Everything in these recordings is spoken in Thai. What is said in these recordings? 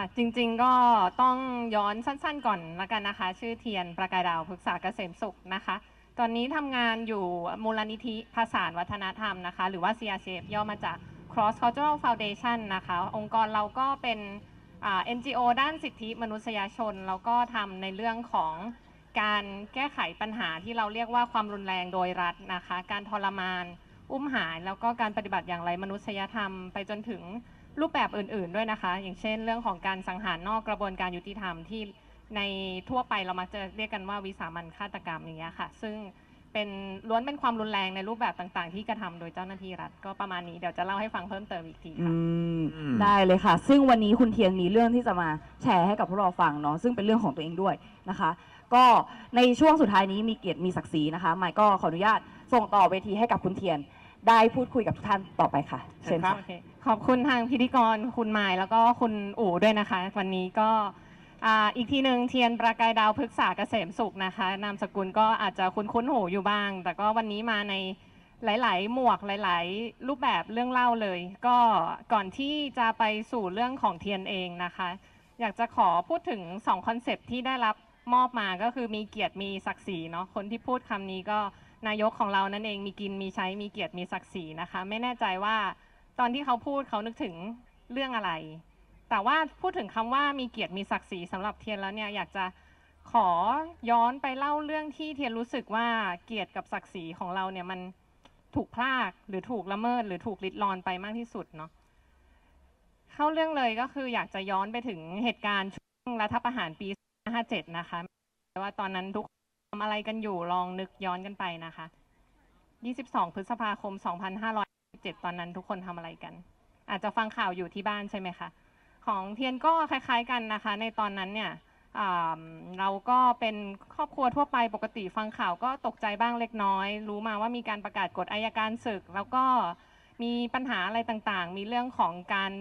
ค่ะ จริงๆก็ต้องย้อนสั้นๆก่อนละกันนะคะ ชื่อเทียนประกายดาวพฤกษาเกษมสุขนะคะ ตอนนี้ทำงานอยู่มูลนิธิภาษาวัฒนธรรมนะคะ หรือว่า CRCF ย่อมาจาก Cross Cultural Foundation นะคะ องค์กรเราก็เป็น NGO ด้านสิทธิมนุษยชน แล้วก็ทำในเรื่องของการแก้ไขปัญหาที่เราเรียกว่าความรุนแรงโดยรัฐนะคะ การทรมาน อุ้มหาย แล้วก็การปฏิบัติอย่างไรมนุษยธรรม ไปจนถึง รูปแบบอื่น ๆด้วยนะคะ อย่างเช่น เรื่องของการสังหารนอกกระบวนการยุติธรรมที่ในทั่วไปเรามักจะเรียกกันว่าวิสามันฆาตกรรมอย่างเงี้ยค่ะ ซึ่งเป็นล้วนเป็นความรุนแรงในรูปแบบต่างๆ ที่กระทำโดยเจ้าหน้าที่รัฐก็ประมาณนี้เดี๋ยวจะเล่าให้ฟังเพิ่มเติมอีกทีอืค่ะ มอืม ได้เลยค่ะ ซึ่งวันนี้คุณเทียนมีเรื่องที่จะมาแชร์ให้กับพวกเราฟังเนาะซึ่งเป็นเรื่องของตัวเองด้วยนะคะ ก็ในช่วงสุดท้ายนี้มีเกียรติมีศักดิ์ศรีนะคะหมายก็ขออนุญาตส่งต่อเวทีให้กับคุณเทียน ได้พูดคุยกับทุกท่านต่อไปค่ะ เชิญค่ะ โอเคขอบคุณทางพิธีกรคุณหมายแล้วก็คุณอู๋ด้วยนะคะ วันนี้ก็อ่าอีกทีหนึ่งเทียนประกายดาวพฤกษาเกษมสุขนะคะ นามสกุลก็อาจจะคุ้นๆหูอยู่บ้าง แต่ก็วันนี้มาในหลาย ๆ หมวกหลาย ๆ รูปแบบเรื่องเล่าเลย ก็ก่อนที่จะไปสู่เรื่องของเทียนเองนะคะ อยากจะขอพูดถึง2คอนเซปต์ที่ได้รับมอบมาก็คือมีเกียรติมีศักดิ์ศรีเนาะคนที่พูดคำนี้ก็ นายกของเรานั่นเองมีกินมีใช้มีเกียรติมีศักดิ์ศรีนะคะ ไม่แน่ใจว่าตอนที่เขาพูดเขานึกถึงเรื่องอะไร แต่ว่าพูดถึงคำว่ามีเกียรติมีศักดิ์ศรีสำหรับเทียนแล้วเนี่ยอยากจะขอย้อนไปเล่าเรื่องที่เทียนรู้สึกว่าเกียรติกับศักดิ์ศรีของเราเนี่ยมันถูกพลากหรือถูกละเมิดหรือถูกลิดรอนไปมากที่สุดเนาะเข้าเรื่องเลยก็คืออยากจะย้อนไปถึงเหตุการณ์ช่วงรัฐประหารปี 57 นะคะว่าตอนนั้นทุก ทำอะไรกันอยู่ลองนึกย้อนกันไปนะคะ 22 พฤษภาคม 2517 ตอนนั้นทุกคนทำอะไรกัน อาจจะฟังข่าวอยู่ที่บ้านใช่ไหมคะ ของเทียนก็คล้ายๆกันนะคะ ในตอนนั้นเนี่ยเราก็เป็นครอบครัวทั่วไปปกติฟังข่าวก็ตกใจบ้างเล็กน้อย รู้มาว่ามีการประกาศกฎอายการศึก แล้วก็มีปัญหาอะไรต่างๆ มีเรื่องของการ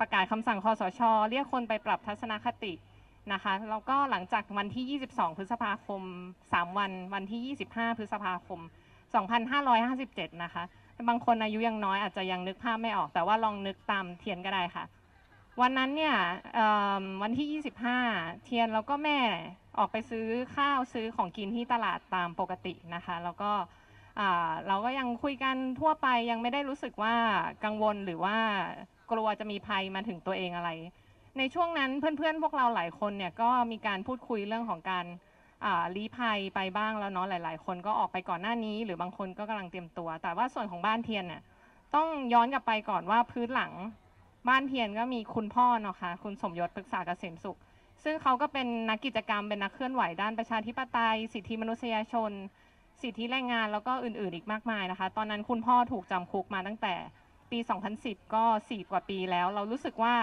ประกาศคำสั่งคอสช เรียกคนไปปรับทัศนคติ นะคะแล้วก็หลังจากวันที่ 22 พฤษภาคม 3 วัน วันที่ 25 พฤษภาคม 2557 นะคะ บางคนอายุยังน้อยอาจจะยังนึกภาพไม่ออก แต่ว่าลองนึกตามเทียนก็ได้ค่ะ วันนั้นเนี่ยวันที่ 25 เทียนแล้วก็แม่ออกไปซื้อข้าวซื้อของกินที่ตลาดตามปกตินะคะ แล้วก็เราก็ยังคุยกันทั่วไปยังไม่ได้รู้สึกว่ากังวลหรือว่ากลัวจะมีภัยมาถึงตัวเองอะไร ในช่วงนั้นเพื่อนๆ พวกเราหลายคนเนี่ยก็มีการพูดคุยเรื่องของการอ่าลี้ภัยไปบ้างแล้วเนาะหลาย ๆ คนก็ออกไปก่อนหน้านี้ หรือบางคนก็กำลังเตรียมตัว แต่ว่าส่วนของบ้านเทียนเนี่ยต้องย้อนกลับไปก่อนว่าพื้นหลังบ้านเทียนก็มีคุณพ่อเนาะค่ะคุณสมยศปรึกษาเกษมสุข ซึ่งเขาก็เป็นนักกิจกรรมเป็นนักเคลื่อนไหวด้านประชาธิปไตย สิทธิมนุษยชน สิทธิแรงงานแล้วก็อื่นๆ อีกมากมายนะคะ ตอนนั้นคุณพ่อถูกจำคุกมาตั้งแต่ปี 2010 ก็ 4 กว่าปีแล้ว เรารู้สึกว่า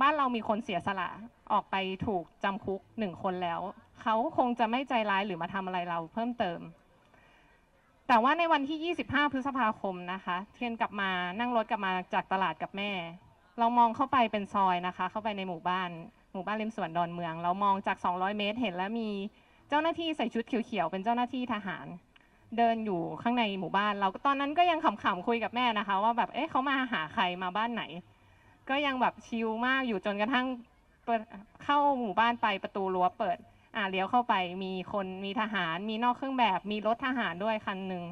บ้านเรามีคนเสียสละออกไปถูกจำคุกหนึ่งคนแล้ว เขาคงจะไม่ใจร้ายหรือมาทำอะไรเราเพิ่มเติม แต่ว่าในวันที่ 25 พฤษภาคมนะคะเทียนกลับมานั่งรถกลับมาจากตลาดกับแม่ เรามองเข้าไปเป็นซอยนะคะ เข้าไปในหมู่บ้าน หมู่บ้านริมสวนดอนเมือง เรามองจาก 200 เมตรเห็นแล้วมีเจ้าหน้าที่ใส่ชุดเขียวๆเป็นเจ้าหน้าที่ทหารเดินอยู่ข้างในหมู่บ้าน เราก็ตอนนั้นก็ยังขำๆคุยกับแม่นะคะ ว่าแบบเอ๊ะเขามาหาใครมาบ้านไหน ก็ยังแบบชิลมากอยู่จนกระทั่งเปิดเข้าหมู่บ้านไปประตูรั้วเปิด อ่าเลี้ยวเข้าไปมีคนมีทหาร มีนอกเครื่องแบบ มีรถทหารด้วยคันหนึ่ง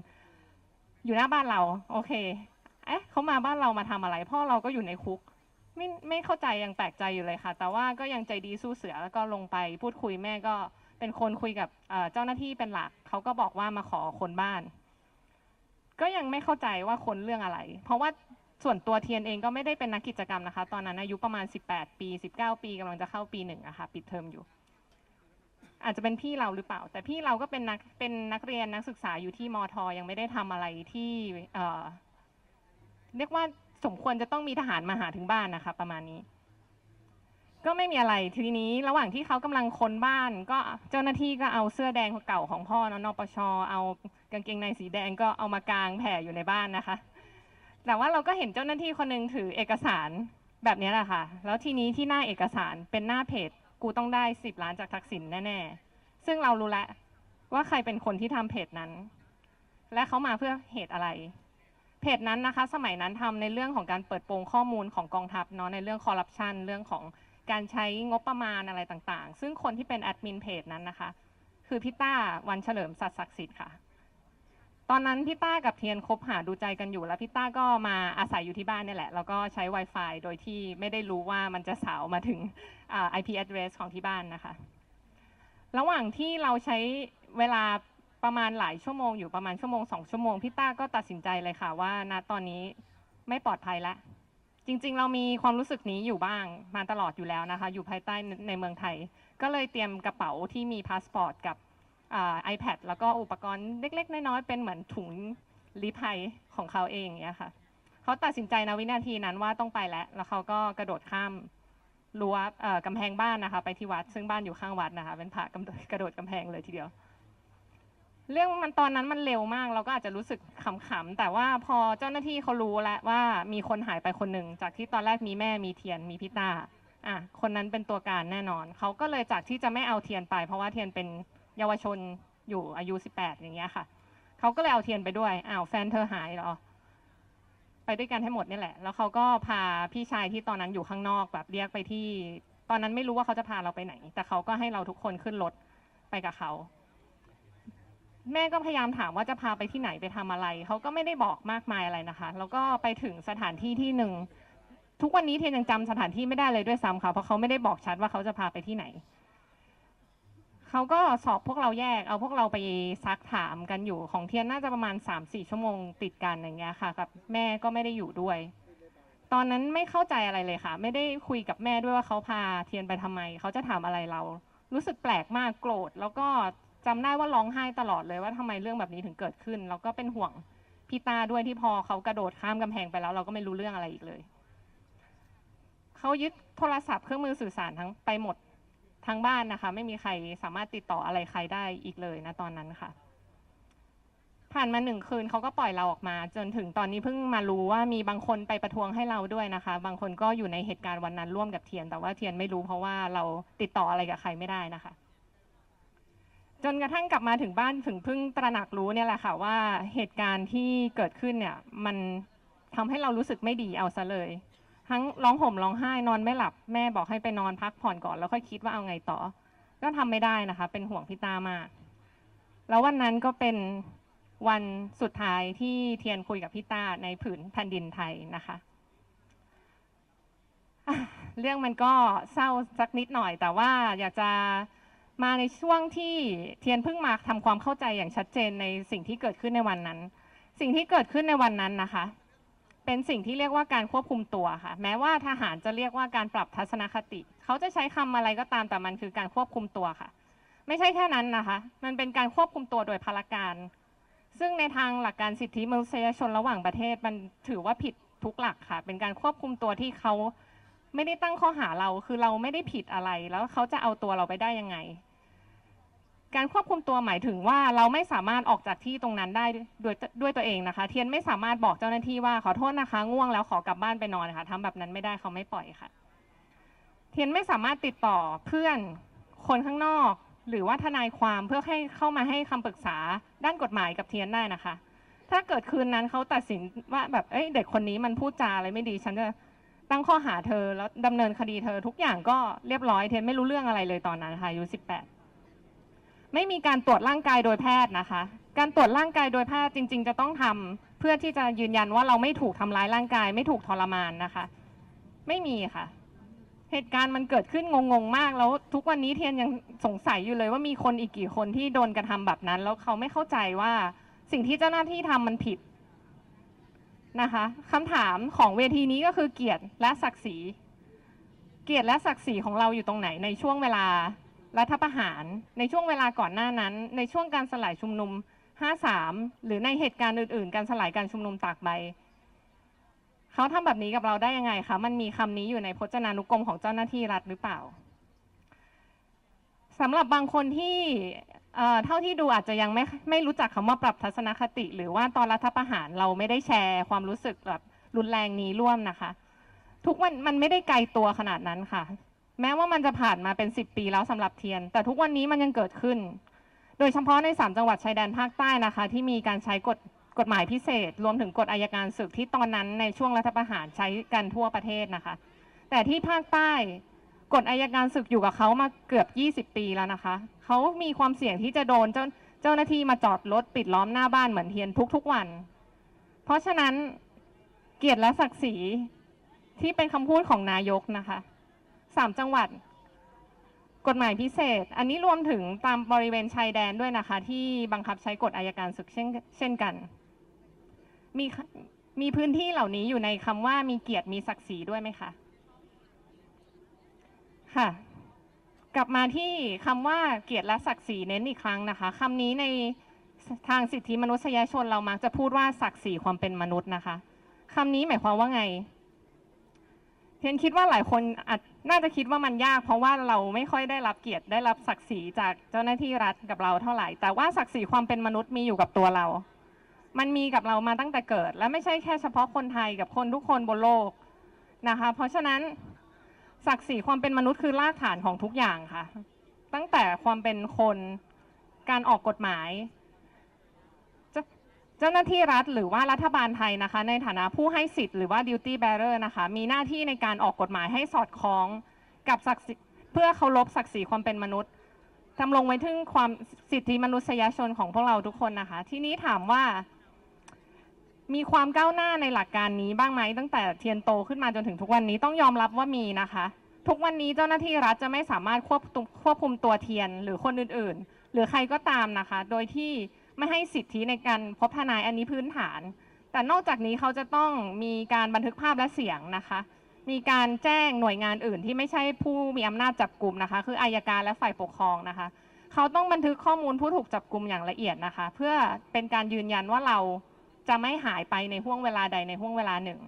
อยู่หน้าบ้านเรา โอเค เอ๊ะเขามาบ้านเรามาทำอะไร พ่อเราก็อยู่ในคุก ไม่ไม่เข้าใจยังแปลกใจอยู่เลยค่ะ แต่ว่าก็ยังใจดีสู้เสือแล้วก็ลงไปพูดคุยแม่ก็เป็นคนคุยกับเจ้าหน้าที่เป็นหลักเขาก็บอกว่ามาขอคนบ้าน ก็ยังไม่เข้าใจว่าคนเรื่องอะไร เพราะว่า ส่วนตัวเทียนเองก็ไม่ได้เป็นนักกิจกรรมนะคะ ตอนนั้นอายุประมาณ 18 ปี 19 ปีกำลังจะเข้าปีหนึ่งอะค่ะปิดเทอมอยู่ อาจจะเป็นพี่เราหรือเปล่า แต่พี่เราก็เป็นนักเป็นนักเรียนนักศึกษาอยู่ที่มอทอยังไม่ได้ทำอะไรที่เอ่อเรียกว่าสมควรจะต้องมีทหารมาหาถึงบ้านนะคะ ประมาณนี้ ก็ไม่มีอะไรทีนี้ระหว่างที่เขากำลังค้นบ้าน ก็เจ้าหน้าที่ก็เอาเสื้อแดงเก่าของพ่อเนอะนปชเอากางเกงในสีแดงก็เอามากางแผ่อยู่ในบ้านนะคะ แต่ว่าเราก็เห็นเจ้าหน้าที่คนหนึงถือเอกสารแบบนี้แหละค่ะ แล้วทีนี้ที่หน้าเอกสารเป็นหน้าเพจ กูต้องได้สิบล้านจากทักษิณแน่ๆ ซึ่งเรารู้แล้วว่าใครเป็นคนที่ทำเพจนั้น และเขามาเพื่อเหตุอะไร เพจนั้นนะคะ สมัยนั้นทำในเรื่องของการเปิดโปงข้อมูลของกองทัพเนาะในเรื่องคอร์รัปชันเรื่องของการใช้งบประมาณอะไรต่างๆ ซึ่งคนที่เป็นแอดมินเพจนั้นนะคะ คือพี่ต้าวันเฉลิมสัตศักดิ์สิทธิ์ค่ะ ตอนนั้นพี่ต้ากับเทียนคบหาดูใจกันอยู่แล้วพี่ต้าก็มาอาศัยอยู่ที่บ้านนี่แหละ แล้วก็ใช้ Wi-Fi โดยที่ไม่ได้รู้ว่ามันจะสาวมาถึงอ่า IP address ของที่บ้านนะคะ ระหว่างที่เราใช้เวลาประมาณหลายชั่วโมงอยู่ประมาณชั่วโมงสองชั่วโมงพี่ต้าก็ตัดสินใจเลยค่ะว่าณตอนนี้ไม่ปลอดภัยแล้วจริง ๆ เรามีความรู้สึกนี้อยู่บ้างมาตลอดอยู่แล้วนะคะ อยู่ภายใต้ในเมืองไทย ก็เลยเตรียมกระเป๋าที่มีพาสปอร์ตกับ iPad แล้วก็อุปกรณ์เล็ก ๆ น้อยๆเป็นเหมือนถุงลี้ภัยของเขาเองอย่างเงี้ยค่ะเขาตัดสินใจในะวินาทีนั้นว่าต้องไปแล้ว แล้วเขาก็กระโดดข้ามรั้วกำแพงบ้านนะคะ ไปที่วัด ซึ่งบ้านอยู่ข้างวัดนะคะ เป็นพระกำกระโดดกำแพงเลยทีเดียว เรื่องมันตอนนั้นมันเร็วมาก เราก็อาจจะรู้สึกขำๆแต่ว่าพอเจ้าหน้าที่เขารู้แล้วว่ามีคนหายไปคนหนึ่งจากที่ตอนแรกมีแม่มีเทียนมีพิตาอะคนนั้นเป็นตัวการแน่นอนเขาก็เลยจากที่จะไม่เอาเทียนไป เพราะว่าเทียนเป็น เยาวชนอยู่อายุ 18 อย่างเงี้ยค่ะ เขาก็เลยเอาเทียนไปด้วย อ้าวแฟนเธอหายเหรอ ไปด้วยกันให้หมดนี่แหละ แล้วเขาก็พาพี่ชายที่ตอนนั้นอยู่ข้างนอกแบบเรียกไปที่ ตอนนั้นไม่รู้ว่าเขาจะพาเราไปไหน แต่เขาก็ให้เราทุกคนขึ้นรถไปกับเขา แม่ก็พยายามถามว่าจะพาไปที่ไหนไปทำอะไร เขาก็ไม่ได้บอกมากมายอะไรนะคะ แล้วก็ไปถึงสถานที่ที่หนึ่งทุกวันนี้เทียนยังจำสถานที่ไม่ได้เลยด้วยซ้ำค่ะ เพราะเขาไม่ได้บอกชัดว่าเขาจะพาไปที่ไหน เขาก็สอบพวกเราแยก เอาพวกเราไปซักถามกันอยู่ของเทียนน่าจะประมาณ3ามสี่ชั่วโมงติดกันอย่างเงี้ยค่ะกับแม่ก็ไม่ได้อยู่ด้วย ตอนนั้นไม่เข้าใจอะไรเลยค่ะ ไม่ได้คุยกับแม่ด้วยว่าเขาพาเทียนไปทำไม เขาจะถามอะไรเรา รู้สึกแปลกมากโกรธ แล้วก็จำได้ว่าร้องไห้ตลอดเลยว่าทำไมเรื่องแบบนี้ถึงเกิดขึ้น แล้วก็เป็นห่วงพี่ตาด้วยที่พอเขากระโดดข้ามกำแพงไปแล้ว เราก็ไม่รู้เรื่องอะไรอีกเลยเขายึดโทรศัพท์เครื่องมือสื่อสารทั้งไปหมด ทั้งบ้านนะคะ ไม่มีใครสามารถติดต่ออะไรใครได้อีกเลยนะตอนนั้นค่ะ ผ่านมาหนึ่งคืนเขาก็ปล่อยเราออกมา จนถึงตอนนี้เพิ่งมารู้ว่ามีบางคนไปประท้วงให้เราด้วยนะคะ บางคนก็อยู่ในเหตุการณ์วันนั้นร่วมกับเทียน แต่ว่าเทียนไม่รู้เพราะว่าเราติดต่ออะไรกับใครไม่ได้นะคะจนกระทั่งกลับมาถึงบ้านถึงเพิ่งตระหนักรู้เนี่ยแหละค่ะว่าเหตุการณ์ที่เกิดขึ้นเนี่ย มันทำให้เรารู้สึกไม่ดีเอาซะเลย ทั้งร้องห่มร้องไห้นอนไม่หลับแม่บอกให้ไปนอนพักผ่อนก่อนแล้วค่อยคิดว่าเอาไงต่อ ก็ทำไม่ได้นะคะ เป็นห่วงพี่ตามาก แล้ววันนั้นก็เป็นวันสุดท้ายที่เทียนคุยกับพี่ตาในผืนแผ่นดินไทยนะคะอะเรื่องมันก็เศร้าสักนิดหน่อย แต่ว่าอยากจะมาในช่วงที่เทียนเพิ่งมาทำความเข้าใจอย่างชัดเจนในสิ่งที่เกิดขึ้นในวันนั้น สิ่งที่เกิดขึ้นในวันนั้นนะคะ เป็นสิ่งที่เรียกว่าการควบคุมตัวค่ะ แม้ว่าทหารจะเรียกว่าการปรับทัศนคติ เขาจะใช้คำอะไรก็ตามแต่มันคือการควบคุมตัวค่ะ ไม่ใช่แค่นั้นนะคะ มันเป็นการควบคุมตัวโดยพลการ ซึ่งในทางหลักการสิทธิมนุษยชนระหว่างประเทศมันถือว่าผิดทุกหลักค่ะ เป็นการควบคุมตัวที่เขาไม่ได้ตั้งข้อหาเราคือเราไม่ได้ผิดอะไรแล้วเขาจะเอาตัวเราไปได้ยังไง การควบคุมตัวหมายถึงว่าเราไม่สามารถออกจากที่ตรงนั้นได้ด้วยด้วยตัวเองนะคะ เทียนไม่สามารถบอกเจ้าหน้าที่ว่าขอโทษนะคะ ง่วงแล้วขอกลับบ้านไปนอนนะคะทำแบบนั้นไม่ได้เขาไม่ปล่อยค่ะ เทียนไม่สามารถติดต่อเพื่อนคนข้างนอก หรือว่าทนายความเพื่อให้เข้ามาให้คำปรึกษาด้านกฎหมายกับเทียนได้นะคะ ถ้าเกิดคืนนั้นเขาตัดสินว่าแบบเอ้ยเด็กคนนี้มันพูดจาอะไรไม่ดีฉันจะตั้งข้อหาเธอแล้วดำเนินคดีเธอทุกอย่างก็เรียบร้อยเทียนไม่รู้เรื่องอะไรเลยตอนนั้นค่ะอายุสิบแปด ไม่มีการตรวจร่างกายโดยแพทย์นะคะ การตรวจร่างกายโดยแพทย์จริง ๆ จะต้องทำเพื่อที่จะยืนยันว่าเราไม่ถูกทำร้ายร่างกาย ไม่ถูกทรมานนะคะ ไม่มีค่ะ เหตุการณ์มันเกิดขึ้นงงๆมากแล้วทุกวันนี้เทียนยังสงสัยอยู่เลยว่ามีคนอีกกี่คนที่โดนกระทำแบบนั้น แล้วเขาไม่เข้าใจว่าสิ่งที่เจ้าหน้าที่ทำมันผิดนะคะคำถามของเวทีนี้ก็คือเกียรติและศักดิ์ศรี เกียรติและศักดิ์ศรีของเราอยู่ตรงไหนในช่วงเวลา รัฐประหารในช่วงเวลาก่อนหน้านั้น ในช่วงการสลายชุมนุม 53 หรือในเหตุการณ์อื่น ๆ การสลายการชุมนุมตากใบ เขาทำแบบนี้กับเราได้ยังไงคะ มันมีคำนี้อยู่ในพจนานุกรมของเจ้าหน้าที่รัฐหรือเปล่าสำหรับบางคนที่เท่าที่ดูอาจจะยังไม่ไม่รู้จักคำว่าปรับทัศนคติ หรือว่าตอนรัฐประหารเราไม่ได้แชร์ความรู้สึกแบบรุนแรงนี้ร่วมนะคะ ทุกวันมันไม่ได้ไกลตัวขนาดนั้นค่ะ แม้ว่ามันจะผ่านมาเป็น 10 ปีแล้วสำหรับเทียน แต่ทุกวันนี้มันยังเกิดขึ้น โดยเฉพาะใน 3 จังหวัดชายแดนภาคใต้นะคะ ที่มีการใช้กฎกฎหมายพิเศษ รวมถึงกฎอายการศึกที่ตอนนั้นในช่วงรัฐประหารใช้กันทั่วประเทศนะคะ แต่ที่ภาคใต้กฎอายการศึกอยู่กับเขามาเกือบ 20 ปีแล้วนะคะ เขามีความเสี่ยงที่จะโดนเจ้าเจ้าหน้าที่มาจอดรถปิดล้อมหน้าบ้านเหมือนเทียนทุกๆวัน เพราะฉะนั้นเกียรติและศักดิ์ศรีที่เป็นคำพูดของนายกนะคะ สามจังหวัด กฎหมายพิเศษ อันนี้รวมถึงตามบริเวณชายแดนด้วยนะคะ ที่บังคับใช้กฎอายการศึกเช่นเช่นกัน มีมีพื้นที่เหล่านี้อยู่ในคำว่ามีเกียรติมีศักดิ์ศรีด้วยไหมคะ ค่ะ กลับมาที่คำว่าเกียรติและศักดิ์ศรีเน้นอีกครั้งนะคะคำนี้ในทางสิทธิมนุษยชนเรามักจะพูดว่าศักดิ์ศรีความเป็นมนุษย์นะคะคำนี้หมายความว่าไงเทียนคิดว่าหลายคนอาจ น่าจะคิดว่ามันยาก เพราะว่าเราไม่ค่อยได้รับเกียรติได้รับศักดิ์ศรีจากเจ้าหน้าที่รัฐกับเราเท่าไหร่ แต่ว่าศักดิ์ศรีความเป็นมนุษย์มีอยู่กับตัวเรา มันมีกับเรามาตั้งแต่เกิด และไม่ใช่แค่เฉพาะคนไทยกับคนทุกคนบนโลกนะคะ เพราะฉะนั้นศักดิ์ศรีความเป็นมนุษย์คือรากฐานของทุกอย่างค่ะ ตั้งแต่ความเป็นคนการออกกฎหมาย เจ้าหน้าที่รัฐหรือว่ารัฐบาลไทยนะคะ ในฐานะผู้ให้สิทธิ์หรือว่า duty bearer นะคะ มีหน้าที่ในการออกกฎหมายให้สอดคล้องกับศักดิ์ศรีเพื่อเคารพศักดิ์ศรีความเป็นมนุษย์ทำลงไว้ถึงความสิทธิมนุษยชนของพวกเราทุกคนนะคะ ทีนี้ถามว่า มีความก้าวหน้าในหลักการนี้บ้างไหมตั้งแต่เทียนโตขึ้นมาจนถึงทุกวันนี้ต้องยอมรับว่ามีนะคะ ทุกวันนี้เจ้าหน้าที่รัฐจะไม่สามารถควบคุมควบคุมตัวเทียนหรือคนอื่น ๆ หรือใครก็ตามนะคะ โดยที่ ไม่ให้สิทธิในการพบทนายอันนี้พื้นฐาน แต่นอกจากนี้เขาจะต้องมีการบันทึกภาพและเสียงนะคะ มีการแจ้งหน่วยงานอื่นที่ไม่ใช่ผู้มีอำนาจจับกลุ่มนะคะ คืออายการและฝ่ายปกครองนะคะ เขาต้องบันทึกข้อมูลผู้ถูกจับกลุ่มอย่างละเอียดนะคะ เพื่อเป็นการยืนยันว่าเราจะไม่หายไปในห่วงเวลาใดในห่วงเวลาหนึ่ง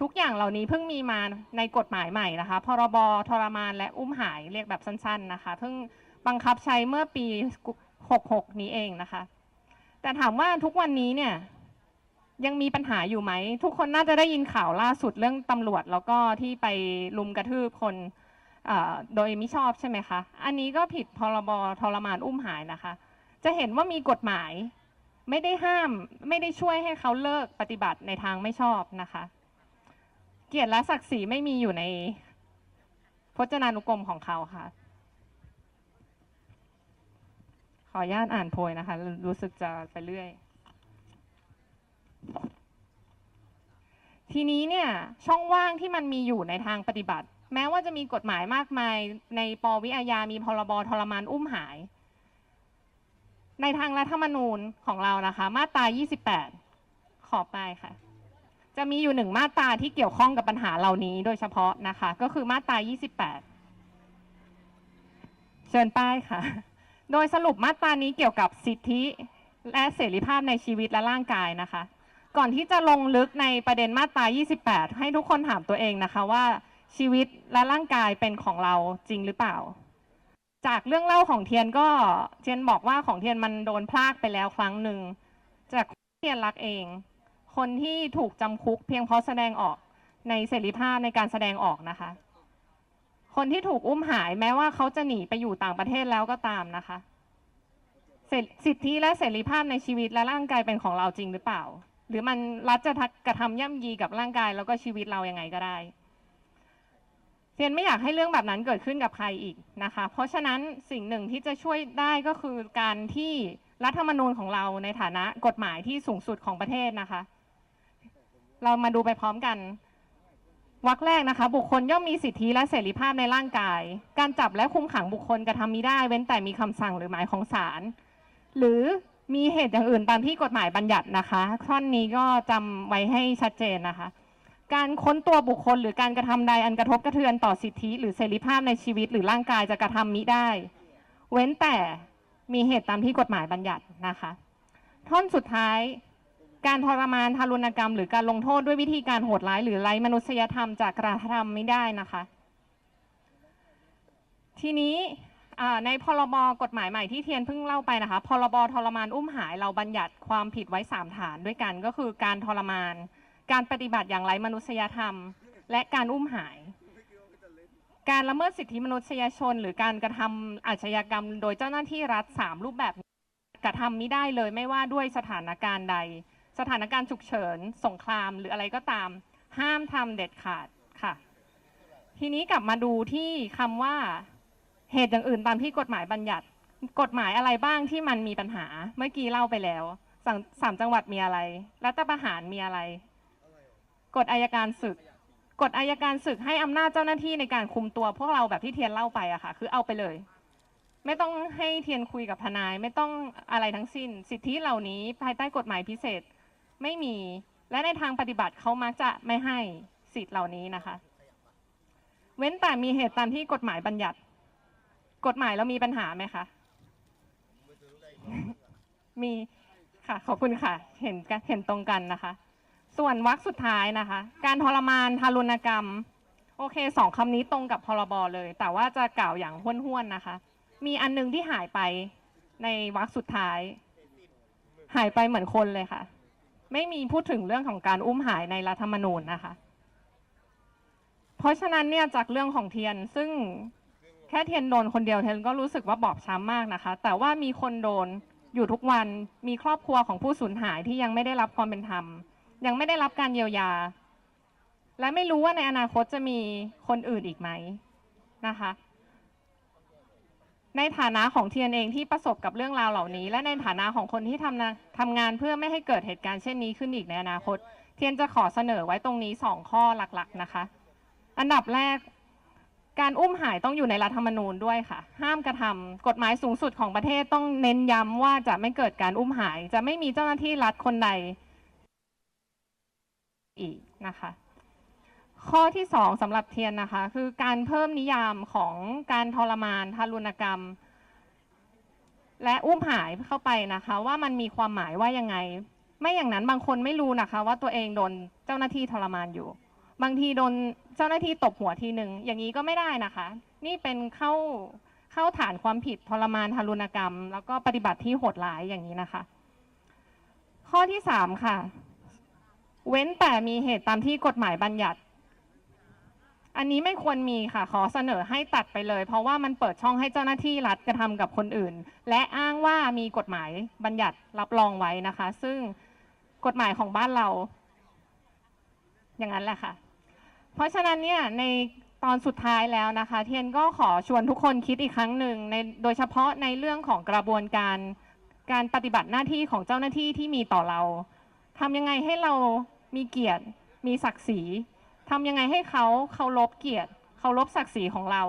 ทุกอย่างเหล่านี้เพิ่งมีมาในกฎหมายใหม่นะคะ พรบทรมานและอุ้มหายเรียกแบบสั้น ๆนะคะ เพิ่งบังคับใช้เมื่อปี 66 นี้เองนะคะ แต่ถามว่าทุกวันนี้เนี่ยยังมีปัญหาอยู่ไหม ทุกคนน่าจะได้ยินข่าวล่าสุดเรื่องตำรวจแล้วก็ที่ไปลุมกระทืบคนโดยมิชอบใช่ไหมคะ อันนี้ก็ผิดพรบทรมานอุ้มหายนะคะ จะเห็นว่ามีกฎหมาย ไม่ได้ห้ามไม่ได้ช่วยให้เขาเลิกปฏิบัติในทางไม่ชอบนะคะ เกียรติและศักดิ์ศรีไม่มีอยู่ในพจนานุกรมของเขาค่ะ ขออนุญาตอ่านโพยนะคะ รู้สึกจะไปเรื่อย ทีนี้เนี่ย ช่องว่างที่มันมีอยู่ในทางปฏิบัติ แม้ว่าจะมีกฎหมายมากมาย ในปวิอาญามีพรบทรมานอุ้มหาย ในทางรัฐธรรมนูญของเรานะคะ มาตรา 28 ขอไปค่ะ จะมีอยู่หนึ่งมาตราที่เกี่ยวข้องกับปัญหาเหล่านี้โดยเฉพาะนะคะ ก็คือมาตรา 28 เชิญป้ายค่ะ โดยสรุปมาตรานี้เกี่ยวกับสิทธิและเสรีภาพในชีวิตและร่างกายนะคะ ก่อนที่จะลงลึกในประเด็นมาตรา 28 ให้ทุกคนถามตัวเองนะคะว่าชีวิตและร่างกายเป็นของเราจริงหรือเปล่า จากเรื่องเล่าของเทียนก็เทียนบอกว่าของเทียนมันโดนพลากไปแล้วครั้งหนึ่งจากเทียนรักเอง คนที่ถูกจำคุกเพียงเพราะแสดงออกในเสรีภาพในการแสดงออกนะคะ คนที่ถูกอุ้มหายแม้ว่าเขาจะหนีไปอยู่ต่างประเทศแล้วก็ตามนะคะ สิทธิและเสรีภาพในชีวิตและร่างกายเป็นของเราจริงหรือเปล่า หรือมันรัฐจะกระทำย่ำยีกับร่างกายแล้วก็ชีวิตเรายังไงก็ได้เทียนไม่อยากให้เรื่องแบบนั้นเกิดขึ้นกับใครอีกนะคะ เพราะฉะนั้นสิ่งหนึ่งที่จะช่วยได้ก็คือการที่รัฐธรรมนูญของเราในฐานะกฎหมายที่สูงสุดของประเทศนะคะ เรามาดูไปพร้อมกัน วรรคแรกนะคะ บุคคลย่อมมีสิทธิและเสรีภาพในร่างกาย การจับและคุมขังบุคคลกระทำมิได้เว้นแต่มีคำสั่งหรือหมายของศาลหรือมีเหตุอย่างอื่นตามที่กฎหมายบัญญัตินะคะ ท่อนนี้ก็จำไว้ให้ชัดเจนนะคะ การค้นตัวบุคคลหรือการกระทำใดอันกระทบกระเทือนต่อสิทธิ หรือเสรีภาพในชีวิตหรือร่างกายจะกระทำมิได้ เว้นแต่มีเหตุตามที่กฎหมายบัญญัตินะคะ ท่อนสุดท้าย การทรมานทารุณกรรม หรือการลงโทษด้วยวิธีการโหดร้าย หรือไร้มนุษยธรรมจากกระทำไม่ได้นะคะ ทีนี้ในพรบกฎหมายใหม่ที่เทียนเพิ่งเล่าไปนะคะ พรบทรมานอุ้มหายเราบัญญัติความผิดไว้ 3 ฐานด้วยกันก็คือการทรมาน การปฏิบัติอย่างไร้มนุษยธรรม และการอุ้มหาย การละเมิดสิทธิมนุษยชน หรือการกระทำอาชญากรรม โดยเจ้าหน้าที่รัฐ 3 รูปแบบกระทำไม่ได้เลยไม่ว่าด้วยสถานการณ์ใด สถานการณ์ฉุกเฉิน สงครามหรืออะไรก็ตาม ห้ามทำเด็ดขาดค่ะ ทีนี้กลับมาดูที่คำว่าเหตุอย่างอื่นตามที่กฎหมายบัญญัติ กฎหมายอะไรบ้างที่มันมีปัญหา เมื่อกี้เล่าไปแล้วสามสามจังหวัดมีอะไร รัฐประหารมีอะไร กฎอายการศึก กฎอายการศึกให้อำนาจเจ้าหน้าที่ในการคุมตัว พวกเราแบบที่เทียนเล่าไปอะค่ะ คือเอาไปเลย ไม่ต้องให้เทียนคุยกับทนาย ไม่ต้องอะไรทั้งสิ้น สิทธิเหล่านี้ภายใต้กฎหมายพิเศษ ไม่มี และในทางปฏิบัติเขามักจะไม่ให้สิทธิ์เหล่านี้นะคะ เว้นแต่มีเหตุตามที่กฎหมายบัญญัติ กฎหมายแล้วมีปัญหาไหมคะ มีค่ะขอบคุณค่ะ เห็นเห็นตรงกันนะคะ ส่วนวรรคสุดท้ายนะคะ การทรมานทารุณกรรม โอเคสองคำนี้ตรงกับพรบเลย แต่ว่าจะกล่าวอย่างห้วนๆนะคะ มีอันหนึงที่หายไปในวรรคสุดท้าย หายไปเหมือนคนเลยค่ะ ไม่มีพูดถึงเรื่องของการอุ้มหายในรัฐธรรมนูญนะคะ เพราะฉะนั้นเนี่ยจากเรื่องของเทียนซึ่งแค่เทียนโดนคนเดียวเทียนก็รู้สึกว่าบอบช้ำมากนะคะ แต่ว่ามีคนโดนอยู่ทุกวันมีครอบครัวของผู้สูญหายที่ยังไม่ได้รับความเป็นธรรม ยังไม่ได้รับการเยียวยา และไม่รู้ว่าในอนาคตจะมีคนอื่นอีกไหมนะคะ ในฐานะของเทียนเองที่ประสบกับเรื่องราวเหล่านี้ และในฐานะของคนที่ทำนทำงานเพื่อไม่ให้เกิดเหตุการณ์เช่นนี้ขึ้นอีกในอนาคต เทียนจะขอเสนอไว้ตรงนี้สองข้อหลักๆนะคะ อันดับแรก การอุ้มหายต้องอยู่ในรัฐธรรมนูญด้วยค่ะ ห้ามกระทำกฎหมายสูงสุดของประเทศต้องเน้นย้ำว่าจะไม่เกิดการอุ้มหาย จะไม่มีเจ้าหน้าที่รัฐคนใดอีกนะคะ ข้อที่สองสำหรับเทียนนะคะ คือการเพิ่มนิยามของการทรมานทารุณกรรม และอุ้มหายเข้าไปนะคะ ว่ามันมีความหมายว่ายังไง ไม่อย่างนั้นบางคนไม่รู้นะคะ ว่าตัวเองโดนเจ้าหน้าที่ทรมานอยู่ บางทีโดนเจ้าหน้าที่ตบหัวทีหนึ่งอย่างนี้ก็ไม่ได้นะคะ นี่เป็นเข้าเข้าฐานความผิดทรมานทารุณกรรม แล้วก็ปฏิบัติที่โหดร้ายอย่างนี้นะคะ ข้อที่สามค่ะ เว้นแต่มีเหตุตามที่กฎหมายบัญญัติ อันนี้ไม่ควรมีค่ะ ขอเสนอให้ตัดไปเลย เพราะว่ามันเปิดช่องให้เจ้าหน้าที่รัฐกระทำกับคนอื่น และอ้างว่ามีกฎหมายบัญญัติรับรองไว้นะคะ ซึ่งกฎหมายของบ้านเรา อย่างนั้นแหละค่ะ เพราะฉะนั้นเนี่ยในตอนสุดท้ายแล้วนะคะ เทียนก็ขอชวนทุกคนคิดอีกครั้งหนึ่งในโดยเฉพาะในเรื่องของกระบวนการการปฏิบัติหน้าที่ของเจ้าหน้าที่ที่มีต่อเราทำยังไงให้เรามีเกียรติ มีศักดิ์ศรี ทำยังไงให้เขาเคารพเกียรติเคารพศักดิ์ศรีของเรา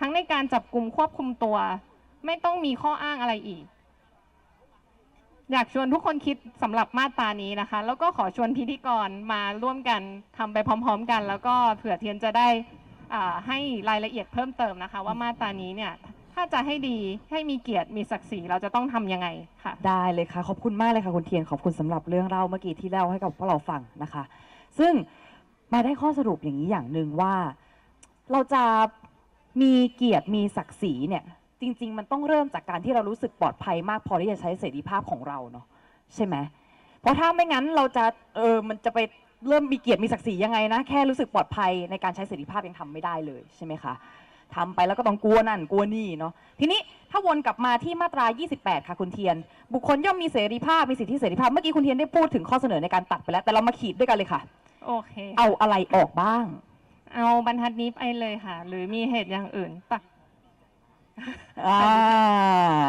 ทั้งในการจับกลุ่มควบคุมตัว ไม่ต้องมีข้ออ้างอะไรอีก อยากชวนทุกคนคิดสำหรับมาตรานี้นะคะ แล้วก็ขอชวนพิธีกรมาร่วมกันทำไปพร้อม ๆ กัน แล้วก็เผื่อเทียนจะได้ให้รายละเอียดเพิ่มเติมนะคะ ว่ามาตรานี้เนี่ยถ้าจะให้ดีให้มีเกียรติมีศักดิ์ศรีเราจะต้องทำยังไงค่ะ ได้เลยค่ะ ขอบคุณมากเลยค่ะคุณเทียนขอบคุณสำหรับเรื่องเล่าเมื่อกี้ที่เล่าให้กับพวกเราฟังนะคะ ซึ่ง มาได้ข้อสรุปอย่างนี้อย่างหนึ่งว่า เราจะมีเกียรติมีศักดิ์ศรีเนี่ยจริง ๆ มันต้องเริ่มจากการที่เรารู้สึกปลอดภัยมากพอที่จะใช้เสรีภาพของเราเนาะใช่ไหมเพราะถ้าไม่งั้นเราจะเออมันจะไปเริ่มมีเกียรติมีศักดิ์ศรียังไงนะแค่รู้สึกปลอดภัยในการใช้เสรีภาพยังทำไม่ได้เลยใช่ไหมคะทำไปแล้วก็ต้องกลัวนั่นกลัวนี่เนาะทีนี้ถ้าวนกลับมาที่มาตรา 28 ค่ะคุณเทียน บุคคลย่อมมีเสรีภาพมีสิทธิเสรีภาพเมื่อกี้คุณเทียนได้พูดถึงข้อเสนอในการตัดไปแล้ว แต่เรามาขีดด้วยกันเลยค่ะ โอเคเอาอะไรออกบ้าง เอาบรรทัดนี้ไปเลยค่ะ หรือมีเหตุอย่างอื่นตัดอ่า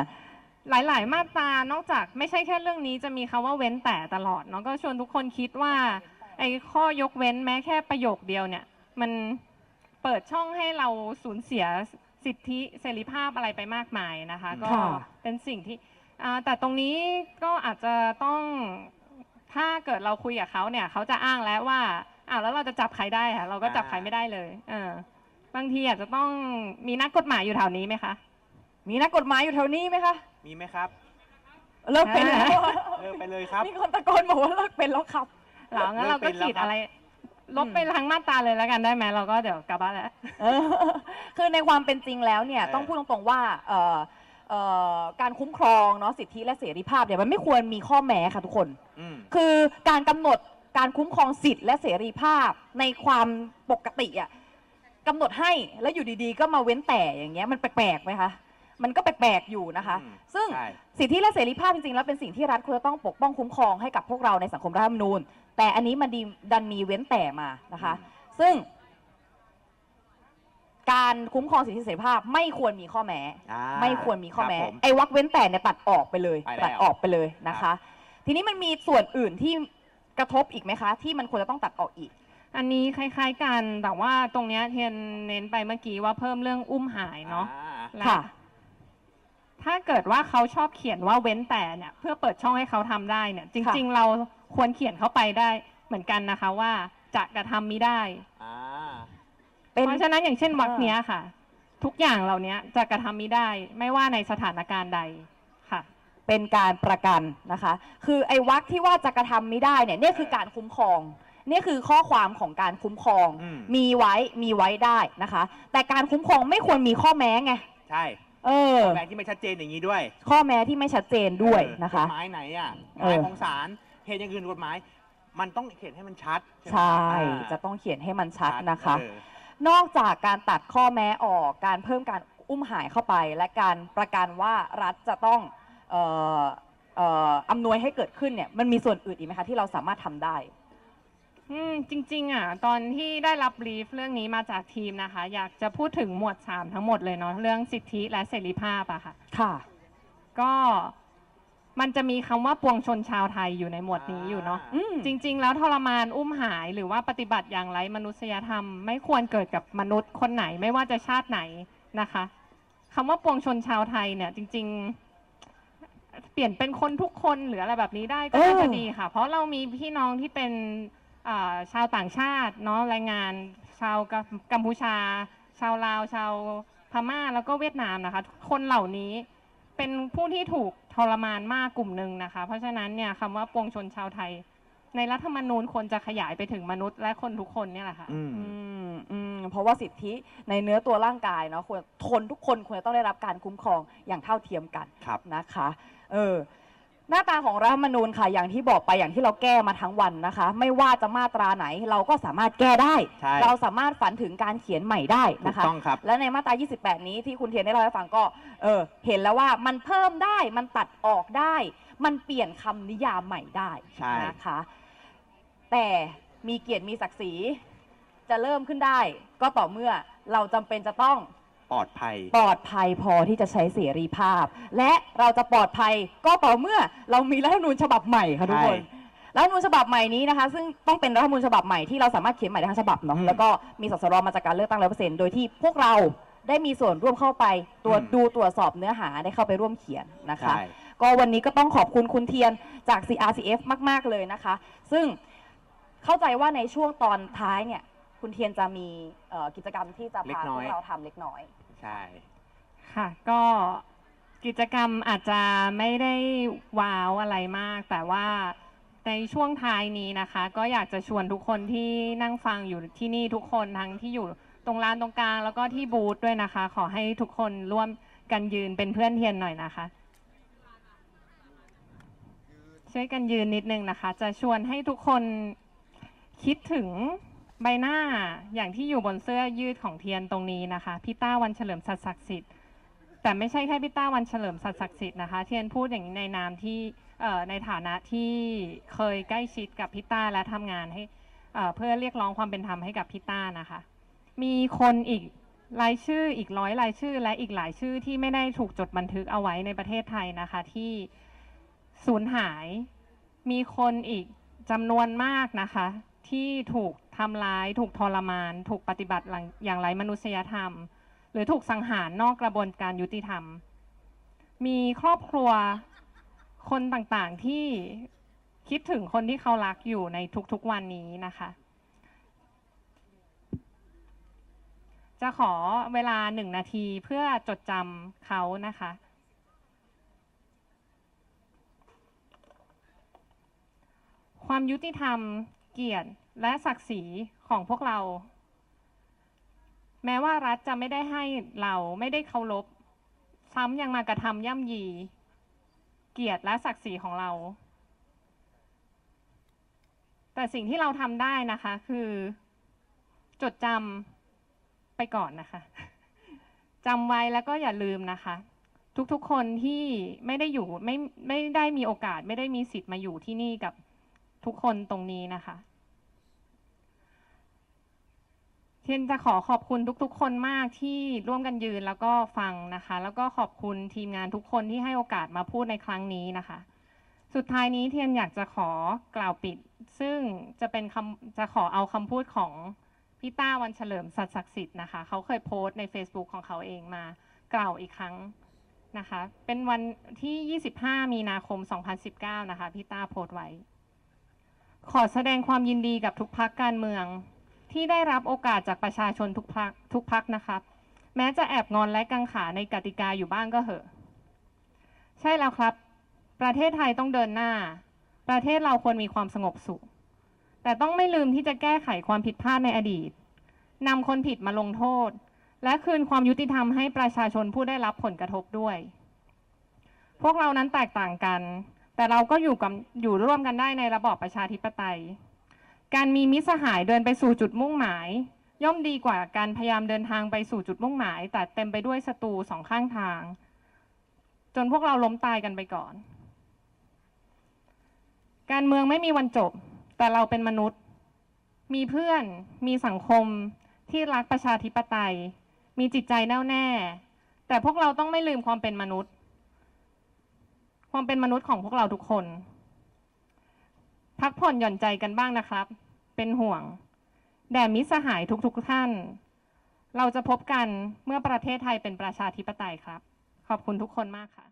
หลาย ๆ มาตรานอกจากไม่ใช่แค่เรื่องนี้จะมีคำว่าเว้นแต่ตลอดเนาะก็ชวนทุกคนคิดว่า ไอ้ข้อยกเว้นแม้แค่ประโยคเดียวเนี่ย มันเปิดช่องให้เราสูญเสียสิทธิเสรีภาพอะไรไปมากมายนะคะ ก็ค่ะเป็นสิ่งที่อ่าแต่ตรงนี้ก็อาจจะต้อง ถ้าเกิดเราคุยกับเขาเนี่ยเขาจะอ้างแล้วว่าอ้าวแล้วเราจะจับใครได้คะเราก็จับใครไม่ได้เลย เออบางทีอาจจะต้องมีนักกฎหมายอยู่แถวนี้ไหมคะ มีนักกฎหมายอยู่แถวนี้ไหมคะ มีไหมครับ เลิกเป็นแล้วเลิกไปเลยครับ มีคนตะโกนบอกว่าเลิกเป็นแล้วครับเหรองั้นเราก็ขีดอะไร ลบไปทั้งมาตราเลยแล้วกันได้ไหมเราก็เดี๋ยวกลับบ้านแล้วเออคือในความเป็นจริงแล้วเนี่ยเออต้องพูดตรงๆว่าเอ่อ เอ่อการคุ้มครองเนาะสิทธิและเสรีภาพเนี่ยมันไม่ควรมีข้อแม้ค่ะทุกคน อืม คือการกำหนดการคุ้มครองสิทธิและเสรีภาพในความปกติอะกำหนดให้แล้วอยู่ดีๆ ก็มาเว้นแต่อย่างเงี้ยมันแปลกๆไหมคะมันก็แปลกๆอยู่นะคะ อืมซึ่งใช่ สิทธิและเสรีภาพจริงๆแล้วเป็นสิ่งที่รัฐควรจะต้องปกป้องคุ้มครองให้กับพวกเราในสังคมรัฐธรรมนูญ แต่อันนี้มันดีดันมีเว้นแต่มานะคะ ซึ่ง การคุ้มครองสิทธิเสรีภาพไม่ควรมีข้อแม้ อ่าไม่ควรมีข้อแม้ครับผ ไอ้วรรคเว้นแต่เนี่ยตัดออกไปเลยไปแล้ว ตัดออกไปเลยนะคะ ทีนี้มันมีส่วนอื่นที่กระทบอีกไหมคะ ที่มันควรจะต้องตัดออกอีก อันนี้คล้าย ๆกัน แต่ว่าตรงเนี้ยเทียนเน้นไปเมื่อกี้ว่าเพิ่มเรื่องอุ้มหายเนาะอ่และค่ะ ถ้าเกิดว่าเขาชอบเขียนว่าเว้นแต่เนี่ยเพื่อเปิดช่องให้เขาทำได้เนี่ย จริง ๆ เราควรเขียนเข้าไปได้เหมือนกันนะคะว่าจะกระทำมิได้ อ่า เป็นเพราะฉะนั้นอย่างเช่นวรรคเออเนี้ยค่ะ ทุกอย่างเหล่านี้จะกระทำมิได้ไม่ว่าในสถานการณ์ใดค่ะ เป็นการประกันนะคะ คือไอ้วรรคที่ว่าจะกระทำไม่ได้เนี่ยเนี่ยคือการคุ้มครองเนี่ยคือข้อความของการคุ้มครองอืม มีไว้มีไว้ได้นะคะ แต่การคุ้มครองไม่ควรมีข้อแม้ไงใช่เออแปลที่ไม่ชัดเจนอย่างนี้ด้วยข้อแม้ที่ไม่ชัดเจนด้วยนะคะ กฎหมายไหนอะหเออมายของศาลเหตุอย่างอื่นกฎหมาย มันต้องเขียนให้มันชัดไหมใช่ อ่าจะต้องเขียนให้มันชัดนะคะ เออ นอกจากการตัดข้อแม้ออกการเพิ่มการอุ้มหายเข้าไป และการประกันว่ารัฐจะต้องเอ่อเอ่ออำนวยให้เกิดขึ้นเนี่ยมันมีส่วนอื่นอีกไหมคะที่เราสามารถทำได้ อืมจริงๆอะตอนที่ได้รับบรีฟเรื่องนี้มาจากทีมนะคะ อยากจะพูดถึงหมวด 3 ทั้งหมดเลยเนาะเรื่องสิทธิและเสรีภาพอะค่ะ ค่ะ ก็ มันจะมีคำว่าปวงชนชาวไทยอยู่ในหมวดนี้อยู่เนาะอืมจริง ๆ แล้วทรมานอุ้มหายหรือว่าปฏิบัติอย่างไร้มนุษยธรรม ไม่ควรเกิดกับมนุษย์คนไหนไม่ว่าจะชาติไหนนะคะคำว่าปวงชนชาวไทยเนี่ย จริง ๆ เปลี่ยนเป็นคนทุกคนหรืออะไรแบบนี้ได้ก็น่าจะดีค่ะ เพราะเรามีพี่น้องที่เป็นอ่าชาวต่างชาติเนาะแรงงาน ชาวกัมกัมพูชา ชาวลาว ชาวพม่าแล้วก็เวียดนามนะคะ คนเหล่านี้เป็นผู้ที่ถูก ทรมานมากกลุ่มหนึ่งนะคะ เพราะฉะนั้นเนี่ยคำว่าปวงชนชาวไทย ในรัฐธรรมนูญควรจะขยายไปถึงมนุษย์และคนทุกคนเนี่ยแหละค่ะ อืม อืมอืมเพราะว่าสิทธิในเนื้อตัวร่างกายเนาะควรคนทุกคนควรจะต้องได้รับการคุ้มครองอย่างเท่าเทียมกันครับ นะคะ เออ หน้าตาของรัฐธรรมนูญค่ะอย่างที่บอกไปอย่างที่เราแก้มาทั้งวันนะคะ ไม่ว่าจะมาตราไหนเราก็สามารถแก้ได้ ใช่เราสามารถฝันถึงการเขียนใหม่ได้ถูกนะคะต้องครับ และในมาตรา 28 นี้ที่คุณเทียนได้เล่าให้ฟังก็เออเห็นแล้วว่ามันเพิ่มได้มันตัดออกได้ มันเปลี่ยนคำนิยามใหม่ได้ใช่ นะคะ แต่มีเกียรติมีศักดิ์ศรีจะเริ่มขึ้นได้ ก็ต่อเมื่อเราจำเป็นจะต้อง ปลอดภัย ปลอดภัยพอที่จะใช้เสรีภาพ และเราจะปลอดภัยก็ต่อเมื่อเรามีรัฐธรรมนูญฉบับใหม่ค่ะทุกคน ใช่รัฐธรรมนูญฉบับใหม่นี้นะคะ ซึ่งต้องเป็นรัฐธรรมนูญฉบับใหม่ที่เราสามารถเขียนใหม่ได้ทั้งฉบับเนาะ อืมแล้วก็มีสสรมาจากการเลือกตั้งร้อยเปอร์เซ็นต์โดยที่พวกเราได้มีส่วนร่วมเข้าไปตรวจอืม ดูตรวจสอบเนื้อหาได้เข้าไปร่วมเขียนนะคะ ใช่ ก็วันนี้ก็ต้องขอบคุณคุณเทียนจาก CRCF มาก ๆ เลยนะคะ ซึ่งเข้าใจว่าในช่วงตอนท้ายเนี่ย คุณเทียนจะมีเอ่อกิจกรรมที่จะเล็พากน้พอวย กเราทำเล็กน้อย ใช่ ค่ะ ก็กิจกรรมอาจจะไม่ได้ว้าวอะไรมาก แต่ว่าในช่วงท้ายนี้นะคะ ก็อยากจะชวนทุกคนที่นั่งฟังอยู่ที่นี่ทุกคนทั้งที่อยู่ตรงลานตรงกลาง แล้วก็ที่บูธด้วยนะคะ ขอให้ทุกคนร่วมกันยืนเป็นเพื่อนเทียนหน่อยนะคะ ช่วยกันยืนนิดนึงนะคะ จะชวนให้ทุกคนคิดถึง ใบหน้าอย่างที่อยู่บนเสื้อยืดของเทียนตรงนี้นะคะพี่ต้าวันเฉลิมศักดิ์ศักดิ์สิทธิ์แต่ไม่ใช่แค่พี่ต้าวันเฉลิมศักดิ์ศักดิ์สิทธิ์นะคะเทียนพูดอย่างนี้ในนามที่ในฐานะที่เคยใกล้ชิดกับพี่ต้าและทำงานให้เอ่อเพื่อเรียกร้องความเป็นธรรมให้กับพี่ต้านะคะ มีคนอีกรายชื่ออีกร้อยรายชื่อ และอีกหลายชื่อที่ไม่ได้ถูกจดบันทึกเอาไว้ในประเทศไทยนะคะที่สูญหาย มีคนอีกจำนวนมากนะคะ ที่ถูก ทำร้าย ถูกทรมาน ถูกปฏิบัติอย่างไร้มนุษยธรรม หรือถูกสังหารนอกกระบวนการยุติธรรม มีครอบครัวคนต่างๆที่คิดถึงคนที่เขารักอยู่ในทุกๆวันนี้นะคะ จะขอเวลาหนึ่งนาทีเพื่อจดจำเขานะคะ ความยุติธรรมเกียรติ และศักดิ์ศรีของพวกเรา แม้ว่ารัฐจะไม่ได้ให้เราไม่ได้เคารพซ้ำยังมากระทำย่ำยี เกียรติและศักดิ์ศรีของเรา แต่สิ่งที่เราทำได้นะคะ คือ จดจำไปก่อนนะคะจำไว้แล้วก็อย่าลืมนะคะ ทุกๆคนที่ไม่ได้อยู่ไม่ไม่ได้มีโอกาส ไม่ได้มีสิทธิ์มาอยู่ที่นี่กับทุกคนตรงนี้นะคะ เทียนจะขอขอบคุณทุกๆ คนมากที่ร่วมกันยืนแล้วก็ฟังนะคะ แล้วก็ขอบคุณทีมงานทุกคนที่ให้โอกาสมาพูดในครั้งนี้นะคะ สุดท้ายนี้เทียนอยากจะขอกล่าวปิด ซึ่งจะเป็นคำจะขอเอาคำพูดของพี่ต้าวันเฉลิมสัตศักดิ์สิทธิ์นะคะ เขาเคยโพสต์ใน Facebook ของเขาเองมากล่าวอีกครั้งนะคะ เป็นวันที่ 25 มีนาคม 2019 นะคะพี่ต้าโพสต์ไว้ ขอแสดงความยินดีกับทุกพักการเมือง ที่ได้รับโอกาสจากประชาชนทุกพักทุกพักนะครับ แม้จะแอบงอนและกังขาในกติกาอยู่บ้างก็เหอะ ใช่แล้วครับ ประเทศไทยต้องเดินหน้า ประเทศเราควรมีความสงบสุข แต่ต้องไม่ลืมที่จะแก้ไขความผิดพลาดในอดีตนำคนผิดมาลงโทษ และคืนความยุติธรรมให้ประชาชนผู้ได้รับผลกระทบด้วย พวกเรานั้นแตกต่างกัน แต่เราก็อยู่กับอยู่ร่วมกันได้ในระบอบประชาธิปไตย การมีมิตรสหายเดินไปสู่จุดมุ่งหมาย ย่อมดีกว่าการพยายามเดินทางไปสู่จุดมุ่งหมาย แต่เต็มไปด้วยศัตรูสองข้างทาง จนพวกเราล้มตายกันไปก่อน การเมืองไม่มีวันจบ แต่เราเป็นมนุษย์ มีเพื่อน มีสังคมที่รักประชาธิปไตย มีจิตใจแน่วแน่ แต่พวกเราต้องไม่ลืมความเป็นมนุษย์ ความเป็นมนุษย์ของพวกเราทุกคน พักผ่อนหย่อนใจกันบ้างนะครับ เป็นห่วง แด่มิตรสหายทุกๆทท่าน เราจะพบกันเมื่อประเทศไทยเป็นประชาธิปไตยครับ ขอบคุณทุกคนมากค่ะ